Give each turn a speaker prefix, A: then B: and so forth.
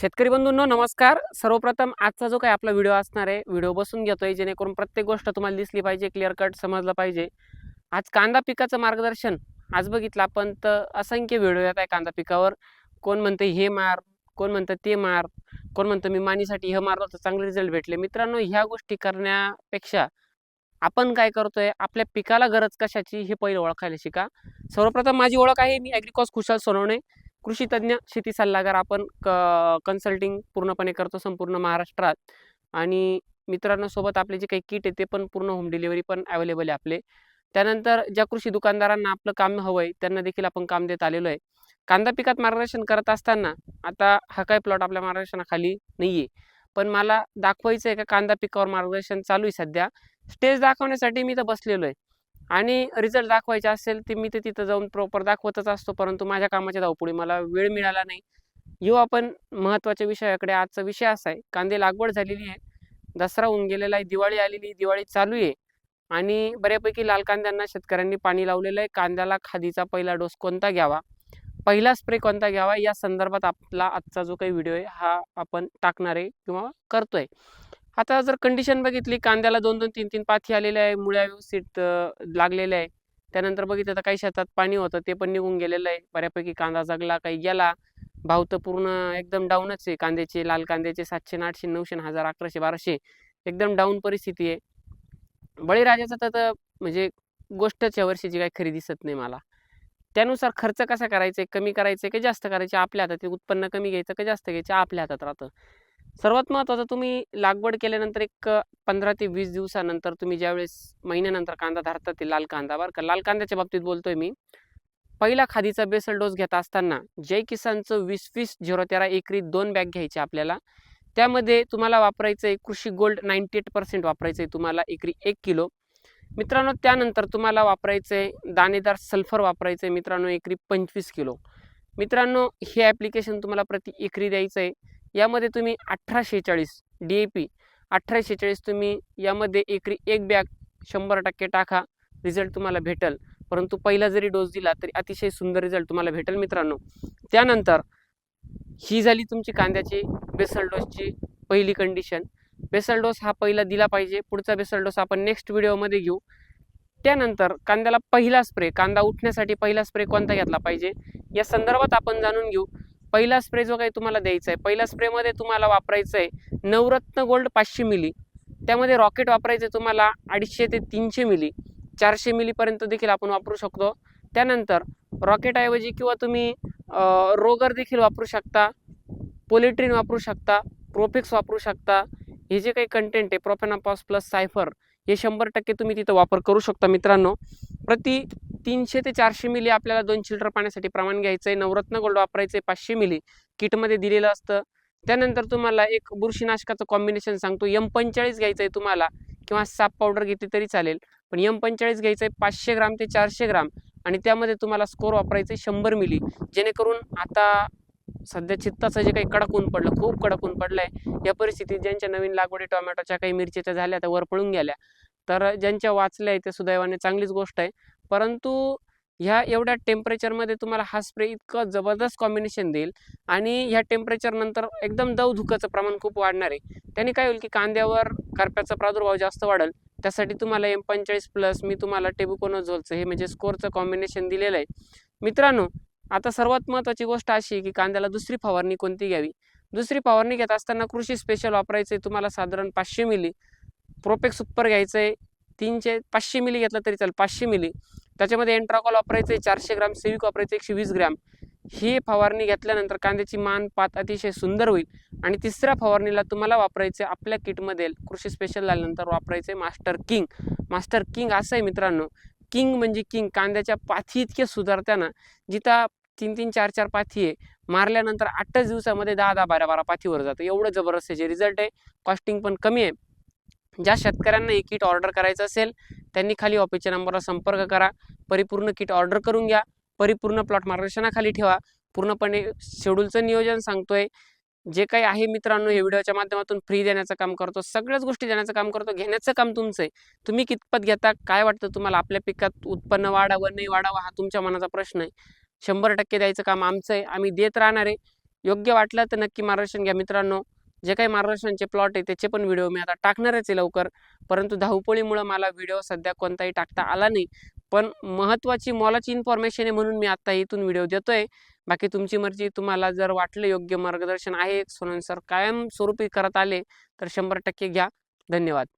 A: शेतकरी बंधूंनो नमस्कार. सर्वप्रथम आजचा जो काही आपला व्हिडिओ असणार आहे व्हिडिओ बसून घेतोय जेणेकरून प्रत्येक गोष्ट तुम्हाला दिसली पाहिजे क्लिअर कट समजलं पाहिजे. आज कांदा पिकाचं मार्गदर्शन आज बघितलं आपण तर असंख्य व्हिडिओ येत आहे कांदा पिकावर. कोण म्हणतं हे मार कोण म्हणतं ते मार कोण म्हणतं मी मानीसाठी हे मारलं तर चांगले रिझल्ट भेटले. मित्रांनो ह्या गोष्टी करण्यापेक्षा आपण काय करतोय आपल्या पिकाला गरज कशाची हे पहिलं ओळखायला शिका. सर्वप्रथम माझी ओळख आहे मी ॲग्रिकॉस खुशाल सोनवणे. कृषी तज्ज्ञ शेती सल्लागार आपण क कन्सल्टिंग पूर्णपणे करतो संपूर्ण महाराष्ट्रात. आणि मित्रांनो सोबत आपले जे काही किट आहे ते पण पूर्ण होम डिलिव्हरी पण अवेलेबल आहे आपले. त्यानंतर ज्या कृषी दुकानदारांना आपलं काम हवं आहे त्यांना देखील आपण काम देत आलेलो आहे. कांदा पिकात मार्गदर्शन करत असताना आता हा काही प्लॉट आपल्या मार्गदर्शनाखाली नाही आहे पण मला दाखवायचं आहे का कांदा पिकावर मार्गदर्शन चालू आहे सध्या? स्टेज दाखवण्यासाठी मी तर बसलेलो आहे. आणि रिझल्ट दाखवायचे असेल ते मी ते तिथं जाऊन प्रॉपर दाखवतच असतो परंतु माझ्या कामाच्या धावपुढे मला वेळ मिळाला नाही. येऊ आपण महत्त्वाच्या विषयाकडे आजचा विषय असा आहे कांदे लागवड झालेली आहे दसरा होऊन गेलेला आहे दिवाळी आलेली आहे, दिवाळी चालू आहे. आणि बऱ्यापैकी लाल कांद्यांना शेतकऱ्यांनी पाणी लावलेलं आहे कांद्याला खादीचा पहिला डोस कोणता घ्यावा? पहिला स्प्रे कोणता घ्यावा? या संदर्भात आपला आजचा जो काही व्हिडिओ आहे हा आपण टाकणार आहे किंवा करतोय. आता जर कंडिशन बघितली कांद्याला दोन दोन तीन तीन पाथी आलेल्या आहे मुळ्या व्यवस्थित लागलेल्या आहे. त्यानंतर बघितलं तर काही शेतात पाणी होतं ते पण निघून गेलेलं आहे. बऱ्यापैकी कांदा जगला काही गेला. भाव तर पूर्ण एकदम डाऊनच आहे. कांद्याचे लाल कांद्याचे सातशे न आठशे नऊशे हजार अकराशे बाराशे. एकदम डाऊन परिस्थिती आहे. बळीराजाचा तर म्हणजे गोष्टच या वर्षीची काही खरी दिसत नाही मला. त्यानुसार खर्च कसा करायचा कमी करायचा की जास्त करायचे आपल्या हातात उत्पन्न कमी घ्यायचं का जास्त घ्यायचं? आपल्या हातात राहतं. सर्वात महत्त्वाचं तुम्ही लागवड केल्यानंतर एक पंधरा ते वीस दिवसानंतर तुम्ही ज्यावेळेस महिन्यानंतर कांदा धरता ते लाल कांदा बरं का? लाल कांद्याच्या बाबतीत बोलतोय मी. पहिला खादीचा बेसल डोस घेत असताना जय किसानचं वीस वीस झिरो तेरा एकरी दोन बॅग घ्यायचे आपल्याला. त्यामध्ये तुम्हाला वापरायचं आहे कृषी गोल्ड नाईन्टी एट पर्सेंट वापरायचं आहे तुम्हाला एकरी एक किलो. मित्रांनो त्यानंतर तुम्हाला वापरायचं आहे दाणेदार सल्फर वापरायचं आहे मित्रांनो एकरी पंचवीस किलो. मित्रांनो हे ॲप्लिकेशन तुम्हाला प्रति एकरी द्यायचं आहे यामध्ये तुम्ही अठरा शेहेचाळीस डी ए पी अठरा शेहेचाळीस तुम्ही यामध्ये एकरी एक बॅग शंभर टक्के टाका रिझल्ट तुम्हाला भेटल. परंतु पहिला जरी डोस दिला तरी अतिशय सुंदर रिझल्ट तुम्हाला भेटेल मित्रांनो. त्यानंतर ही झाली तुमची कांद्याची बेसल डोसची पहिली कंडिशन बेसल डोस हा पहिला दिला पाहिजे. पुढचा बेसल डोस आपण नेक्स्ट व्हिडिओमध्ये घेऊ. त्यानंतर कांद्याला पहिला स्प्रे कांदा उठण्यासाठी पहिला स्प्रे कोणता घेतला पाहिजे? या संदर्भात आपण जाणून घेऊ. पहिला स्प्रे जो काही तुम्हाला द्यायचा आहे पहिल्या स्प्रेमध्ये तुम्हाला वापरायचं आहे नवरत्न गोल्ड पाचशे मिली त्यामध्ये रॉकेट वापरायचं आहे तुम्हाला अडीचशे ते तीनशे मिली चारशे मिलीपर्यंत देखील आपण वापरू शकतो. त्यानंतर रॉकेटऐवजी किंवा तुम्ही रोगर देखील वापरू शकता पोलिट्रीन वापरू शकता प्रोफिक्स वापरू शकता. हे जे काही कंटेंट आहे प्रोफेनापॉस प्लस सायफर हे शंभर टक्के तुम्ही तिथं वापर करू शकता मित्रांनो. प्रति तीनशे ते चारशे मिली आपल्याला दोन लिटर पाण्यासाठी प्रमाण घ्यायचं आहे नवरत्न गोल्ड वापरायचं आहे पाचशे मिली. किटमध्ये दिलेलं असतं. त्यानंतर तुम्हाला एक बुरशीनाशकाचं कॉम्बिनेशन सांगतो. एम पंचेचाळीस घ्यायचं आहे तुम्हाला. किंवा साप पावडर घेतली तरी चालेल. पण एम पंचेचाळीस घ्यायचं आहे पाचशे ग्राम ते चारशे ग्राम. आणि त्यामध्ये तुम्हाला स्कोर वापरायचं आहे शंभर मिली. जेणेकरून आता सध्या चित्ताचं जे काही कडक ऊन पडलं खूप कडक ऊन पडलं आहे या परिस्थितीत ज्यांच्या नवीन लागवडी टोमॅटोच्या काही मिरचीच्या झाल्या त्या वर पळून गेल्या. तर ज्यांच्या वाचल्या आहे त्या सुदैवाने चांगलीच गोष्ट आहे. परंतु ह्या एवढ्या टेम्परेचरमध्ये तुम्हाला हा स्प्रे इतकं जबरदस्त कॉम्बिनेशन देईल आणि ह्या टेम्परेचर नंतर एकदम दव धुकाचं प्रमाण खूप वाढणार आहे. त्याने काय होईल की कांद्यावर करप्याचा प्रादुर्भाव जास्त वाढेल त्यासाठी तुम्हाला एम पंचेचाळीस प्लस मी तुम्हाला टेबुकोनोझोलचं हे म्हणजे स्कोरचं कॉम्बिनेशन दिलेलं आहे. मित्रांनो आता सर्वात महत्त्वाची गोष्ट अशी आहे की कांद्याला दुसरी फवारणी कोणती घ्यावी? दुसरी फवारणी घेत असताना कृषी स्पेशल वापरायचं आहे तुम्हाला साधारण पाचशे मिली प्रोपेक सुपर घ्यायचं आहे तीनशे पाचशे मिली घेतलं तरी चालेल पाचशे मिली. त्याच्यामध्ये एन्ट्राकॉल वापरायचं आहे चारशे ग्राम सिविक वापरायचं एकशे वीस ग्रॅम. ही फवारणी घेतल्यानंतर कांद्याची मान पात अतिशय सुंदर होईल. आणि तिसऱ्या फवारणीला तुम्हाला वापरायचे आपल्या किटमध्ये कृषी स्पेशल झाल्यानंतर वापरायचे मास्टर किंग. मास्टर किंग असं आहे मित्रांनो. किंग म्हणजे किंग. कांद्याच्या पाथी इतके सुधारत्या ना जिथं तीन तीन चार चार पाथी आहे मारल्यानंतर आठच दिवसामध्ये दहा दहा बारा बारा पाथीवर जातं. एवढं जबरदस्त याचे रिझल्ट आहे कॉस्टिंग पण कमी आहे. ज्या शेतकऱ्यांना हे किट ऑर्डर करायचं असेल त्यांनी खाली ऑफिसच्या नंबरला संपर्क करा. परिपूर्ण किट ऑर्डर करून घ्या. परिपूर्ण प्लॉट मार्गदर्शनाखाली ठेवा. पूर्णपणे शेड्यूलचं नियोजन सांगतोय. जे काही आहे मित्रांनो हे व्हिडिओच्या माध्यमातून फ्री देण्याचं काम करतो. सगळ्याच गोष्टी देण्याचं काम करतो. घेण्याचं काम तुमचं आहे. तुम्ही कितपत घेता? काय वाटतं तुम्हाला? आपल्या पिकात उत्पन्न वाढावं नाही वाढावं हा तुमच्या मनाचा प्रश्न आहे. शंभर टक्के द्यायचं काम आमचं आहे. आम्ही देत राहणार आहे. योग्य वाटलं तर नक्की मार्गदर्शन घ्या मित्रांनो. जे काही मार्गदर्शनचे प्लॉट आहे त्याचे पण व्हिडिओ मी आता टाकणारच आहे लवकर. परंतु धावपळीमुळं मला व्हिडिओ सध्या कोणताही टाकता आला नाही. पण महत्त्वाची मोलाची इन्फॉर्मेशन आहे म्हणून मी आत्ता इथून व्हिडिओ देतोय. बाकी तुमची मर्जी तुम्हाला जर वाटलं योग्य मार्गदर्शन आहे सोनन सर कायम स्वरूपी करत आले तर शंभर टक्के घ्या. धन्यवाद.